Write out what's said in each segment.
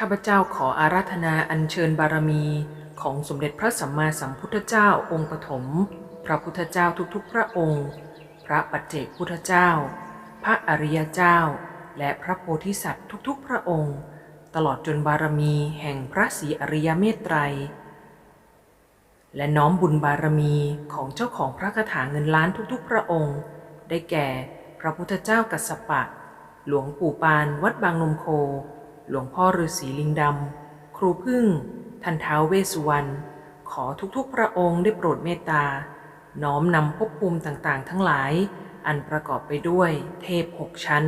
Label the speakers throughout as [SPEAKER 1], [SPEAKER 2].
[SPEAKER 1] ข้าพเจ้าขออาราธนาอัญเชิญบารมีของสมเด็จพระสัมมาสัมพุทธเจ้าองค์ปฐม พระพุทธเจ้าทุกๆ พระองค์ พระปัจเจกพุทธเจ้า พระอริยเจ้า และพระโพธิสัตว์ทุกๆ พระองค์ ตลอดจนบารมีแห่งพระศรีอริยเมตไตร และน้อมบุญบารมีของเจ้าของพระคาถาเงินล้านทุกๆ พระองค์ ได้แก่พระพุทธเจ้ากัสสปะ หลวงปู่ปานวัดบางนมโค หลวงพ่อฤาษีลิงดำ ครูพึ่ง ทันเท้าเวสุวรรณ ขอทุกๆพระองค์ได้โปรดเมตตา น้อมนำภพภูมิต่างๆ ทั้งหลาย อันประกอบไปด้วย เทพหกชั้น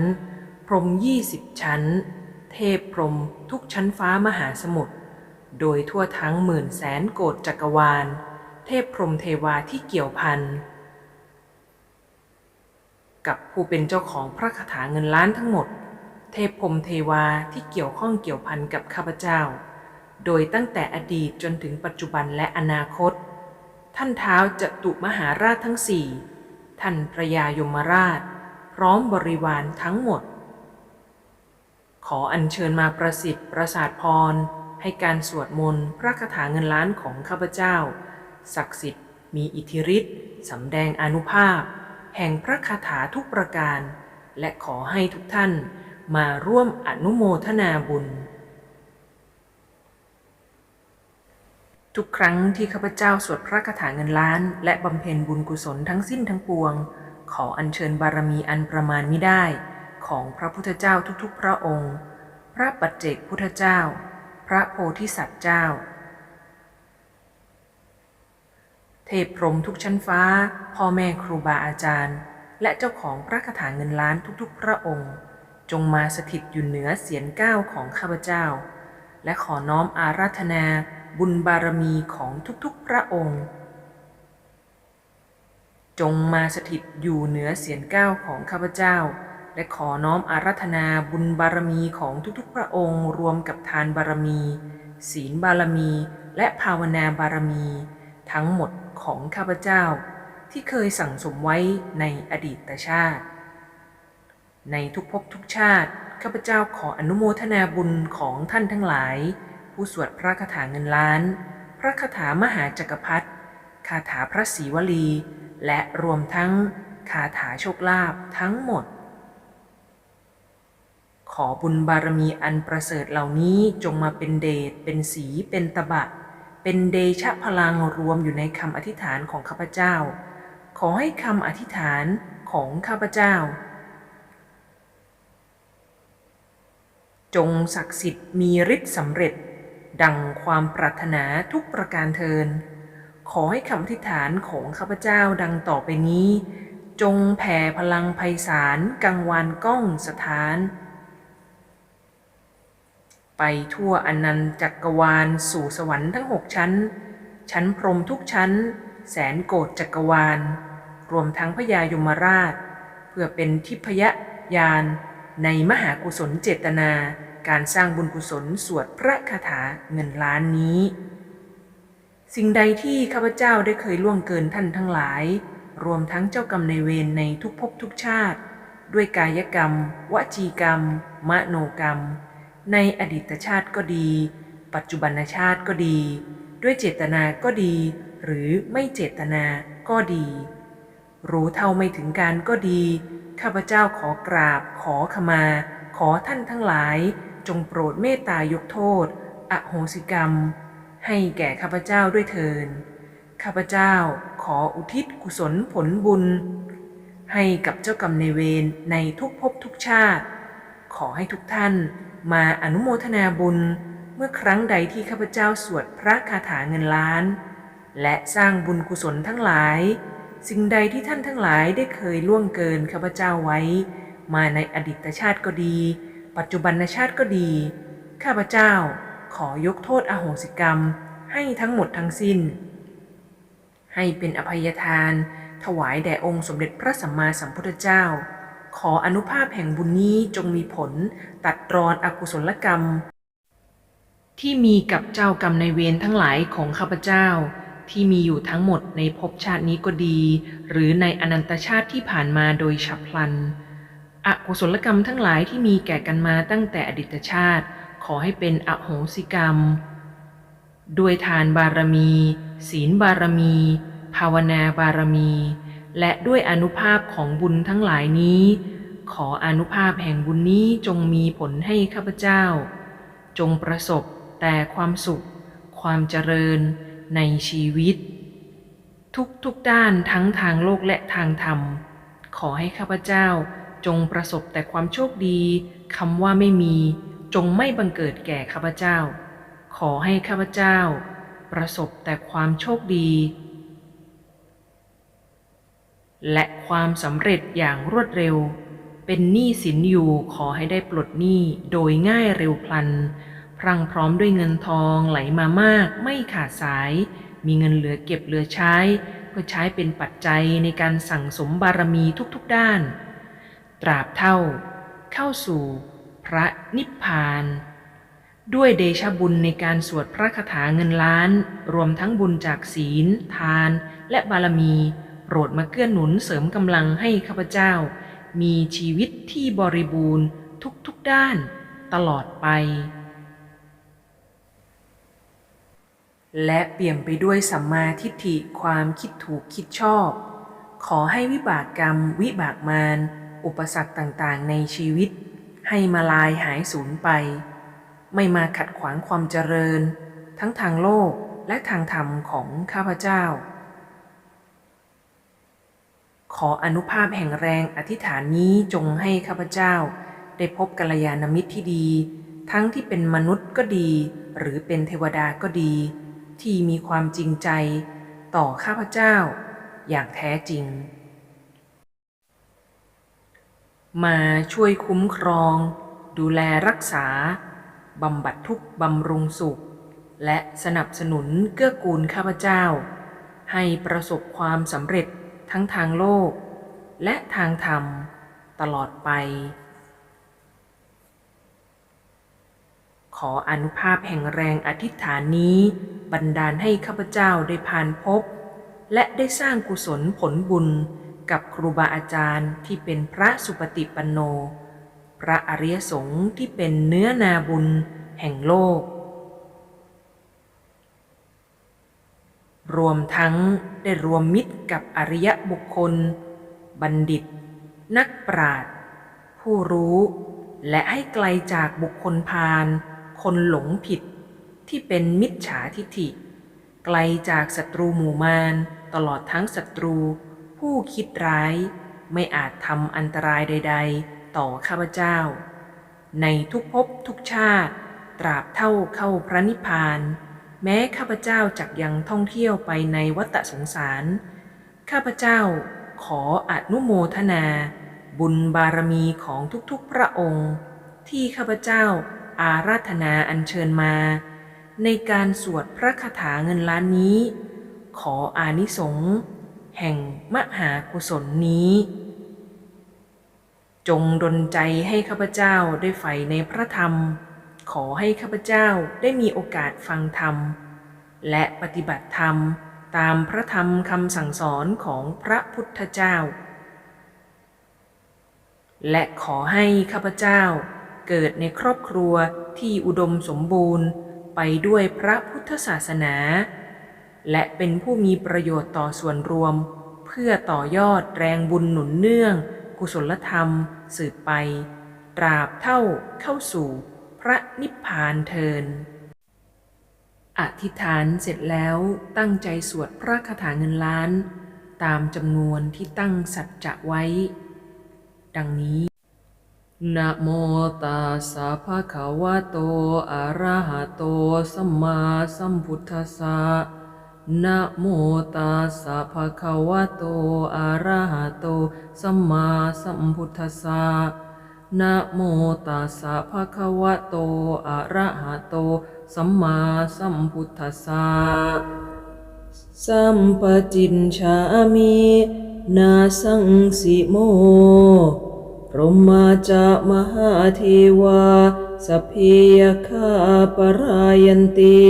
[SPEAKER 1] พรหมยี่สิบชั้น เทพพรหมทุกชั้นฟ้ามหาสมุทร โดยทั่วทั้งหมื่นแสนโกฏจักรวาล เทพพรหมเทวาที่เกี่ยวพัน กับผู้เป็นเจ้าของพระคาถาเงินล้านทั้งหมด เทพพรมเทวาที่เกี่ยวข้องเกี่ยวพันกับข้าพเจ้า โดยตั้งแต่อดีตจนถึงปัจจุบันและอนาคต ท่านเท้าจตุมหาราชทั้งสี่ ท่านพระยายมราช พร้อมบริวารทั้งหมด ขออัญเชิญมาประสิทธิ์ประสาทพร ให้การสวดมนต์พระคาถาเงินล้านของข้าพเจ้า ศักดิ์สิทธิ์มีอิทธิฤทธิ์สำแดงอนุภาพ แห่งพระคาถาทุกประการ และขอให้ทุกท่าน มาร่วมอนุโมทนาบุญ ทุกครั้งที่ข้าพเจ้าสวดพระคาถาเงินล้าน และบำเพ็ญบุญกุศลทั้งสิ้นทั้งปวง ขออัญเชิญบารมีอันประมาณไมิได้ ของพระพุทธเจ้าทุกๆ พระองค์ พระปัจเจกพุทธเจ้า พระโพธิสัตว์เจ้า เทพพรหมทุกชั้นฟ้า พ่อแม่ครูบาอาจารย์ และเจ้าของพระคาถาเงินล้านทุกๆ พระองค์ จงมาสถิตอยู่เหนือเสียนก้าวของข้าพเจ้า และขอน้อมอาราธนาบุญบารมีของทุกๆพระองค์ จงมาสถิตอยู่เหนือเสียนก้าวของข้าพเจ้า และขอน้อมอาราธนาบุญบารมีของทุกๆพระองค์ รวมกับทานบารมี ศีลบารมี และภาวนาบารมี ทั้งหมดของข้าพเจ้า ที่เคยสั่งสมไว้ในอดีตชาติ ในทุกภพทุกชาติข้าพเจ้าขออนุโมทนาบุญของท่านทั้งหลาย ผู้สวดพระคาถาเงินล้าน พระคาถามหาจักรพรรดิคาถาพระศรีวลี และรวมทั้งคาถาโชคลาภทั้งหมด ขอบุญบารมีอันประเสริฐเหล่านี้จงมาเป็นเดชเป็นสีเป็นตบะ เป็นเดชะพลังรวมอยู่ในคำอธิษฐานของข้าพเจ้า ขอให้คำอธิษฐานของข้าพเจ้า จงศักดิ์สิทธิ์มีฤทธิ์สำเร็จ ดังความปรารถนาทุกประการเทิน ขอให้คำอธิษฐานของข้าพเจ้าดังต่อไปนี้ จงแผ่พลังไพศาลกังวานก้องสถาน ไปทั่วอนันตจักรวาลสู่สวรรค์ทั้งหกชั้น ชั้นพรมทุกชั้น แสนโกฏจักรวาล รวมทั้งพญายมราช เพื่อเป็นทิพยญาณ ในมหากุศลเจตนา การสร้างบุญกุศลสวดพระคาถาเงินล้านนี้ สิ่งใดที่ข้าพเจ้าได้เคยล่วงเกินท่านทั้งหลาย รวมทั้งเจ้ากรรมในเวรในทุกภพทุกชาติ ด้วยกายกรรม วจีกรรม มโนกรรม ในอดีตชาติก็ดี ปัจจุบันชาติก็ดี ด้วยเจตนาก็ดี หรือไม่เจตนาก็ดี รู้เท่าไม่ถึงการก็ดี ข้าพเจ้าขอกราบ ขอขมา ขอท่านทั้งหลาย จงโปรดเมตตายกโทษ อโหสิกรรม ให้แก่ข้าพเจ้าด้วยเทินข้าพเจ้าขออุทิศกุศลผลบุญ ให้กับเจ้ากรรมในายเวรในทุกภพทุกชาติ ขอให้ทุกท่านมาอนุโมทนาบุญเมื่อครั้งใดที่ข้าพเจ้าสวดพระคาถาเงินล้าน และสร้างบุญกุศลทั้งหลาย สิ่งใดที่ท่านทั้งหลายได้เคยล่วงเกินข้าพเจ้าไว้ มาในอดีตชาติก็ดี ปัจจุบันชาติก็ดี ข้าพเจ้าขอยกโทษอโหสิกรรม ให้ทั้งหมดทั้งสิ้น ให้เป็นอภัยทาน ถวายแด่องค์สมเด็จพระสัมมาสัมพุทธเจ้า ขออนุภาพแห่งบุญนี้จงมีผลตัดรอนอกุศลกรรม ที่มีกับเจ้ากรรมในเวรทั้งหลายของข้าพเจ้า ที่มีอยู่ทั้งหมดในภพชาตินี้ก็ดี หรือในอนันตชาติที่ผ่านมาโดยฉับพลัน อกุศลกรรมทั้งหลายที่มีแก่กันมาตั้งแต่อดีตชาติขขอให้เป็นอโหสิกรรม ด้วยทานบารมี ศีลบารมี ภาวนาบารมี และด้วยอนุภาพของบุญทั้งหลายนี้ ขออนุภาพแห่งบุญนี้จงมีผลให้ข้าพเจ้า จงประสบแต่ความสุข ความเจริญ ในชีวิตทุกทุกๆด้านทั้งทางโลกและทางธรรม ขอให้ข้าพเจ้าจงประสบแต่ความโชคดีคำว่าไม่มี จงไม่บังเกิดแก่ข้าพเจ้า ขอให้ข้าพเจ้า ประสบแต่ความโชคดี และความสำเร็จอย่างรวดเร็ว เป็นหนี้สินอยู่ขอให้ได้ปลดหนี้โดยง่ายเร็วพลัน พรั่งพร้อมด้วยเงินทองไหลมามากไม่ขาดสาย มีเงินเหลือเก็บเหลือใช้ เพื่อใช้เป็นปัจจัยในการสั่งสมบารมีทุกๆด้าน ตราบเท่า เข้าสู่ พระนิพพาน ด้วยเดชะบุญในการสวดพระคาถาเงินล้าน รวมทั้งบุญจากศีล ทาน และบารมีโปรดมาเกื้อหนุนเสริมกำลังให้ข้าพเจ้า มีชีวิตที่บริบูรณ์ทุกๆด้าน ตลอดไป และเปี่ยมไปด้วยสัมมาทิฏฐิความคิดถูกคิดชอบ ขอให้วิบากกรรม วิบากมาร อุปสรรคต่างๆ ในชีวิต ให้มาลายหายสูญไป ไม่มาขัดขวางความเจริญ ทั้งทางโลกและทางธรรมของข้าพเจ้า ขออนุภาพแห่งแรงอธิษฐานนี้จงให้ข้าพเจ้า ได้พบกัลยาณมิตรที่ดี ทั้งที่เป็นมนุษย์ก็ดี หรือเป็นเทวดาก็ดี ที่มีความจริงใจต่อข้าพเจ้า อย่างแท้จริง มาช่วยคุ้มครอง ดูแลรักษา บำบัดทุกบำรุงสุข และสนับสนุนเกื้อกูลข้าพเจ้า ให้ประสบความสำเร็จทั้งทางโลก และทางธรรมตลอดไปขออนุภาพแห่งแรงอธิษฐานนี้ บันดาลให้ข้าพเจ้าได้ผ่านพบ และได้สร้างกุศลผลบุญกับครูบาอาจารย์ที่เป็นพระสุปฏิปันโน พระอริยสงฆ์ที่เป็นเนื้อนาบุญแห่งโลก รวมทั้งได้รวมมิตรกับอริยบุคคล บัณฑิต นักปราชญ์ผู้รู้ และให้ไกลจากบุคคลพาลคนหลงผิด ที่เป็นมิจฉาทิฐิ ไกลจากศัตรูหมู่มารตลอดทั้งศัตรู ผู้คิดร้าย ไม่อาจทำอันตรายใด ๆ ต่อข้าพเจ้า ในทุกภพทุกชาติ ตราบเท่าเข้าพระนิพพาน แม้ข้าพเจ้าจักยังท่องเที่ยวไปในวัฏสงสาร ข้าพเจ้าขออนุโมทนา บุญบารมีของทุกๆพระองค์ ที่ข้าพเจ้าอาราธนาอัญเชิญมา ในการสวดพระคาถาเงินล้านนี้ ขออานิสงส์แห่งมหากุศลนี้ จงดลใจให้ข้าพเจ้าได้ใฝ่ในพระธรรม ขอให้ข้าพเจ้าได้มีโอกาสฟังธรรม และปฏิบัติธรรมตามพระธรรมคำสั่งสอนของพระพุทธเจ้า และขอให้ข้าพเจ้าเกิดในครอบครัวที่อุดมสมบูรณ์ ไปด้วยพระพุทธศาสนา และเป็นผู้มีประโยชน์ต่อส่วนรวม เพื่อต่อยอดแรงบุญหนุนเนื่อง กุศลธรรม สืบไป ตราบเท่าเข้าสู่พระนิพพานเทินอธิษฐานเสร็จแล้วตั้งใจสวดพระคาถาเงินล้าน ตามจำนวนที่ตั้งสัจจะไว้ ดังนี้ นะโมตัสสะภะคะวะโต อะระหะโต สัมมาสัมพุทธัสสะนะโมตัสสะภะคะวะโต อะระหะโต สัมมาสัมพุทธัสสะนะโมตัสสะภะคะวะโต อะระหะโต สัมมาสัมพุทธัสสะ สัมปจินชามิ นาสังสิโม พรหมาจามหาเทวาสพเพยคาปรายันติ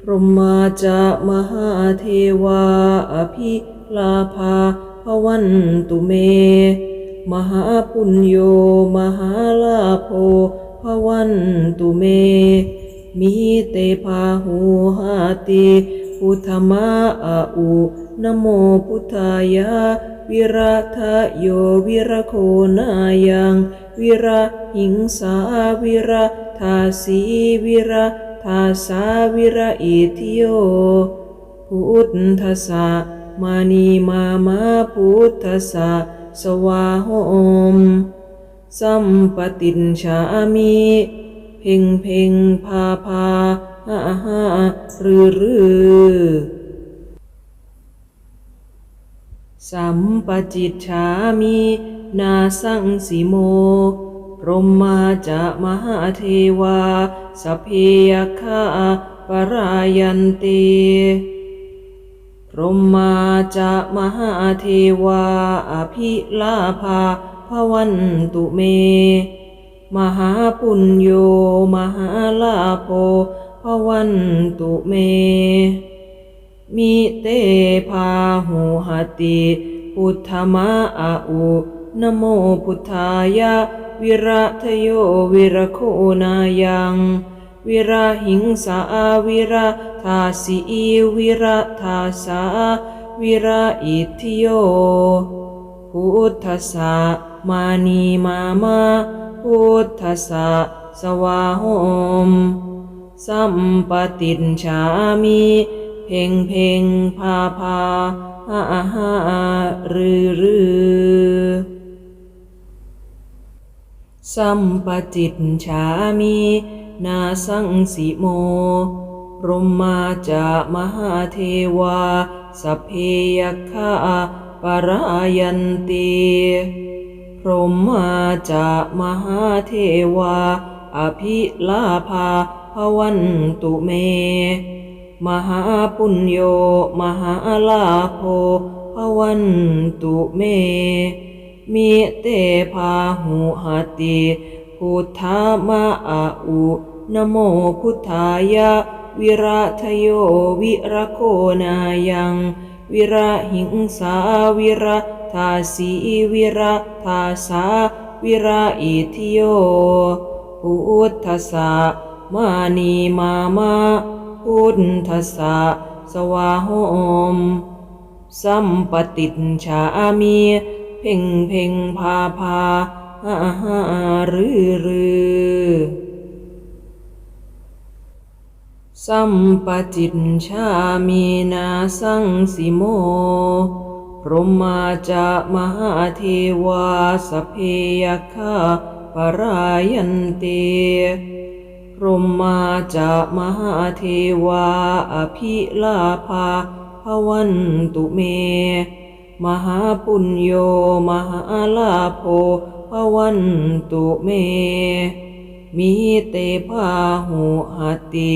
[SPEAKER 1] พรหมาจามหาเทวาอภิลาภาภวันตุเม มหาปุญโยมหาลาโภภ
[SPEAKER 2] ภวันตุเมมิเตภาหูหาติพุทธมาอาอุนโมพุทธายะ วิระทะโยวิระโคนายังวิระหิงสาวิระทาสีวิระทาสาวิระอิทิโยพุทธสสะมานีมามาพุทธสสะสวาโหม สัมปตินชามิเพ่งเพ่งพาพาหาหารือรือ สัมปจิตชามินาสังสีโม พรหมาจะมหาเทวา สเพยคาปรายันเตพรหมาจะมหาเทวา อภิลาภาภวันตุเม มหาปุญโย มหาลาโภภวันตุเม มิเตภาหูหติ พุทธมาอาอุนโมพุทธายะ วิระทโยวิระโคนายังวิระหิงสาวิระทาสีวิระทาสาวิระอิทิโยพุทธสสะมานีมามาพุทธสะสวาหมสัมปตินชามิ เพ่งเพ่งพาพาหาหารือรือสัมปจิตชามินาสังสิโมรหมาจะมหาเทวาสเพยคาปรายันติพรหมาจะมหาเทวา อภิลาภาภวันตุเม มหาปุญโย มหาลาโภภวันตุเมมิเตภาหูหติพุทธมาอาอุนโมพุทธายะ วิระทโยวิระโคนายัง วิระหิงสาวิระทาสีวิระทาสาวิระอิทิโยพุทธสสะมานีมามา พุทธสสะสวาโหม สัมปติชามี เพ่งเพ่งพาพาหาหารือรือสัมปจิตชามีนาสังสิโมพรหมาจะมหาเทวาสเพยคาปรายันเต พรหมาจะมหาเทวาอภิลาภาภวันตุเม มหาปุญโยมหาลาโภภวันตุเมมิเตภาหูหติ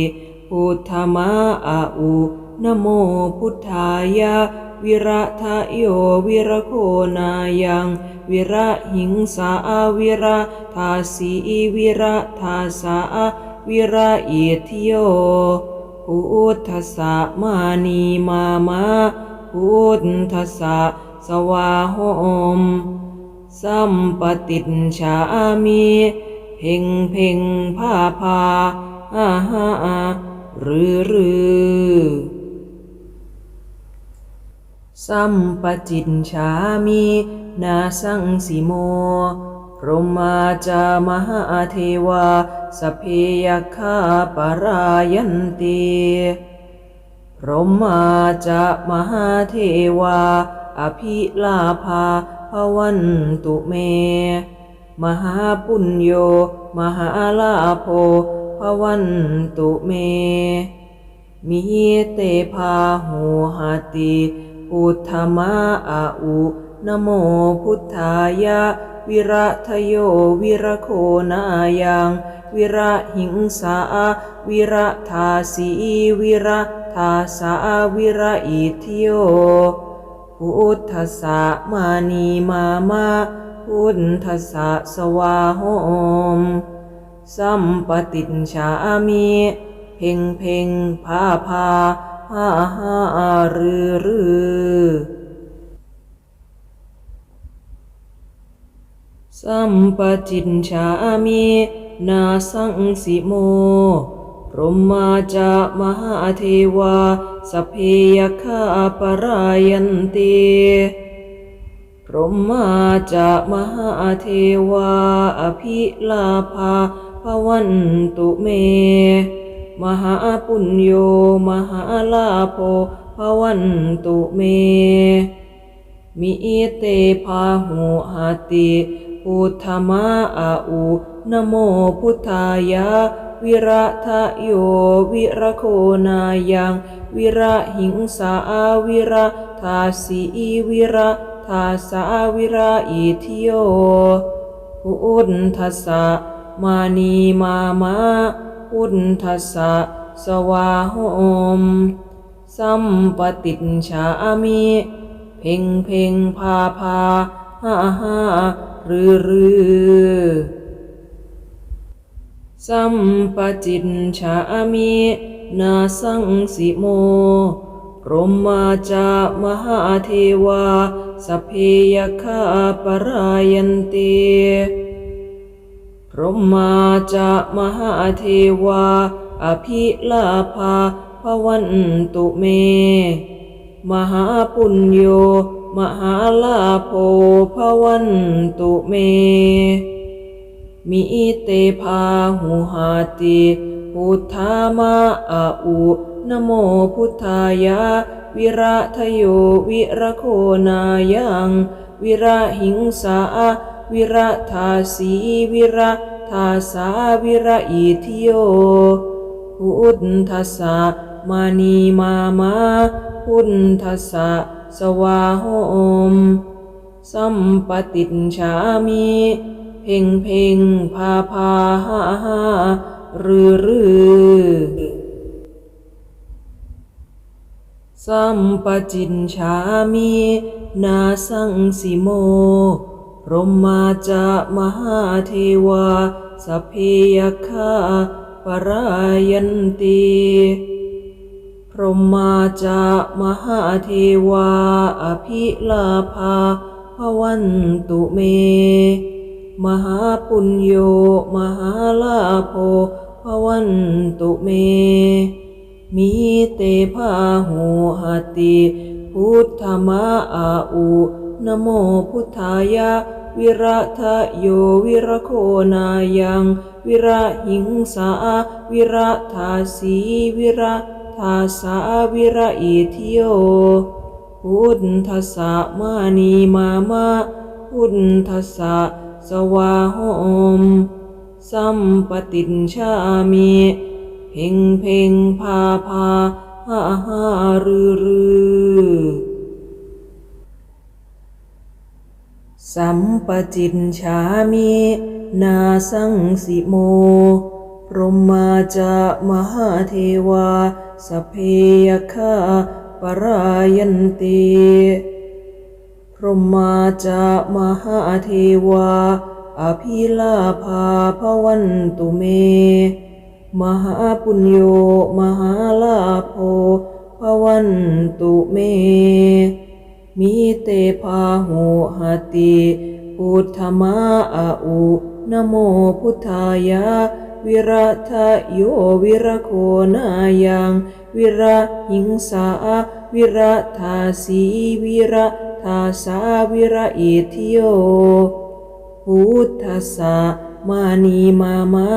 [SPEAKER 2] พุทธมาอาอุนโมพุทธายะวิระทะโยวิระโคนายัง วิระหิงสาวิระทาสีวิระทาสา วิระอิทิโยพุทธสสะมานีมามาพุทธสะสวาหมสัมปติชามิเพ่งเพ่งพาพาอาหารือรือสัมปจินชามินาสังสิโม พรหมาจามหาเทวาสพเพยคาปรายันติพรหมาจะมหาเทวา อภิลาภาภวันตุเม มหาปุญโย มหาลาโภภวันตุเมมิเตภาหูหติ พุทธมาอาอุนโมพุทธายะ วิระทโยวิระโคนายังวิระหิงสาวิระทาสีวิระทาสาวิระอิทิโยพุทธสะมานีมามาพุทธสะสวาโหม สัมปติชามิเพ่งเพ่งพาพาหาหารือรือ สัมปจินชามินาสังสิโมพรหมาจะมหาเทวาสเพยคาปรายันติพรหมาจะมหาเทวาอภิลาภาภวันตุเม มหาปุญโยมหาลาโภภวันตุเม มิเตภาหุหาติ พุทธมาอาอุนโมพุทธายะ วิระทะโยวิระโคนายัง วิระหิงสาวิระทาสีวิระทาสาวิระอิทิโยพุทธัสสะมานีมามาพุทธัสสะสวาโหม สัมปติจฉามิ เพ่งเพ่งพาพาฮ่าฮ่า รือรือสัมปจิตฉามินาสังสิโมพรหมาจามหาเทวาสเพยคาปรายันเตพรหมาจามหาเทวา อภิลาภาภวันตุเม มหาปุญโย มหาลาโภภวันตุเม มิเตภาหุหาติพุทธามาอาอุนโมพุทธายะ วิระทโยวิระโคนายังวิระหิงสาวิระทาสีวิระทาสาวิระอิทิโยพุทธัสสะมานีมามาพุทธัสสะ สวาโหม สัมปติจฉามิ เพ่งเพ่งพาพาหาหารือรือสัมปจินฉามิ นาสังสิโมรหมาจะมหาเทวาสเพยคาปรายันติพ รหมาจะมหาเทวาอภิลาภาภวันตุเม มหาปุญโยมหาลาโภภวันตุเมมิเตภาหูหติ พุทธมาอาอุนโมพุทธายะ วิระทะโยวิระโคนายัง วิระหิงสาวิระทาสีวิระ ทาสาวิระอิทิโย พุทธสะมานีมามาพุทธสะสวาโหม สัมปติจฉามิเพ่งเพ่งพาพาหาหารือรือสัมปจิตฉามินาสังสิโม พรหมาจะมหาเทวา สพเพยคาปรายันติพรหมาจะมหาเทวา อภิลาภาภวันตุเม มหาปุญโยมหาลาโภภวันตุเมมิเตภาหุหติ พุทธมาอาอุนโมพุทธายะ วิระทะโยวิระโคนายังวิระหิงสาวิระทาสีวิระทาสาวิระอิทิโยพุทธัสสะมานีมามา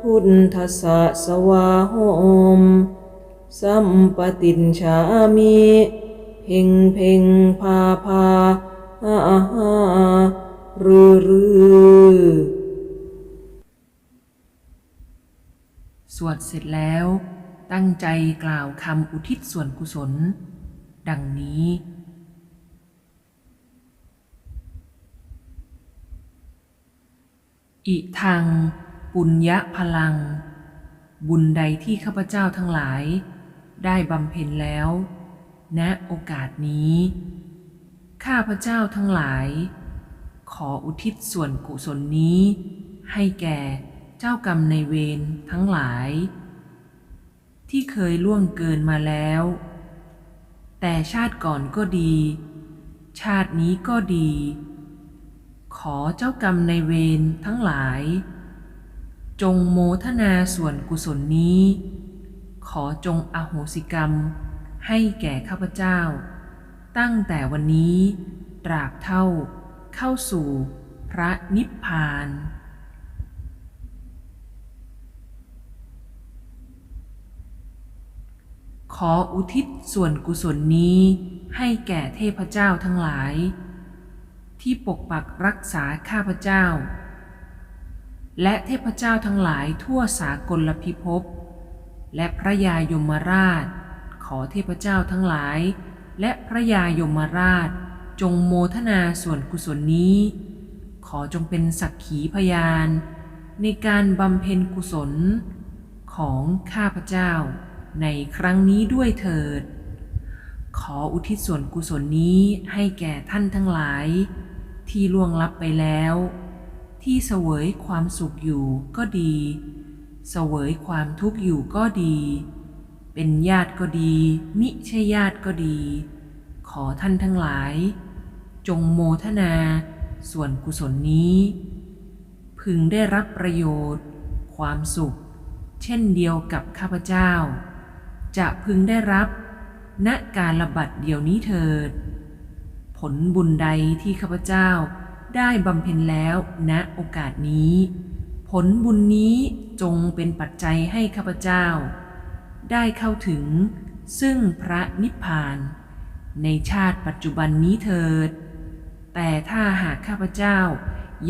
[SPEAKER 2] พุทธัสสะสวาโหม สัมปติจฉามิเพ่งเพ่งพาพาหาหารือรือ
[SPEAKER 1] ส วดเสร็จแล้ว ตั้งใจกล่าวคำอุทิศส่วนกุศล ดังนี้ อิทัง ปุญญพลัง บุญใดที่ข้าพเจ้าทั้งหลาย ได้บำเพ็ญแล้วณโอกาสนี้ ข้าพเจ้าทั้งหลาย ขออุทิศส่วนกุศลนี้ ให้แก่ เจ้ากรรมในเวรทั้งหลาย ที่เคยล่วงเกินมาแล้ว แต่ชาติก่อนก็ดี ชาตินี้ก็ดี ขอเจ้ากรรมในเวรทั้งหลาย จงโมทนาส่วนกุศลนี้ ขอจงอโหสิกรรม ให้แก่ข้าพเจ้า ตั้งแต่วันนี้ตราบเท่าเข้าสู่พระนิพพาน ขออุทิศส่วนกุศลนี้ให้แก่เทพเจ้าทั้งหลาย ที่ปกปักรักษาข้าพเจ้า และเทพเจ้าทั้งหลายทั่วสากลพิภพและพระยายมราช ขอเทพเจ้าทั้งหลาย และพระยายมราช จงโมทนาส่วนกุศลนี้ ขอจงเป็นสักขีพยาน ในการบำเพ็ญกุศลของข้าพเจ้า ในครั้งนี้ด้วยเถิด ขออุทิศส่วนกุศลนี้ให้แก่ท่านทั้งหลาย ที่ล่วงลับไปแล้ว ที่เสวยความสุขอยู่ก็ดี เสวยความทุกข์อยู่ก็ดี เป็นญาติก็ดี มิใช่ญาติก็ดี ขอท่านทั้งหลาย จงโมทนา ส่วนกุศลนี้ พึงได้รับประโยชน์ ความสุข เช่นเดียวกับข้าพเจ้า จะพึงได้รับ ณการระบัดเดียวนี้เถิด ผลบุญใดที่ข้าพเจ้าได้บำเพ็ญแล้วณโอกาสนี้ ผลบุญนี้จงเป็นปัจจัยให้ข้าพเจ้า ได้เข้าถึง ซึ่งพระนิพพาน ในชาติปัจจุบันนี้เถิด แต่ถ้าหากข้าพเจ้า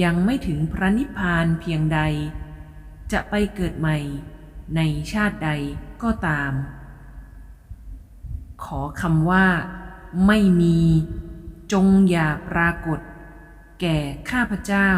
[SPEAKER 1] ยังไม่ถึงพระนิพพานเพียงใด จะไปเกิดใหม่ในชาติใดก็ตาม ขอคำว่า ไม่มี จงอย่าปรากฏ แก่ข้าพเจ้า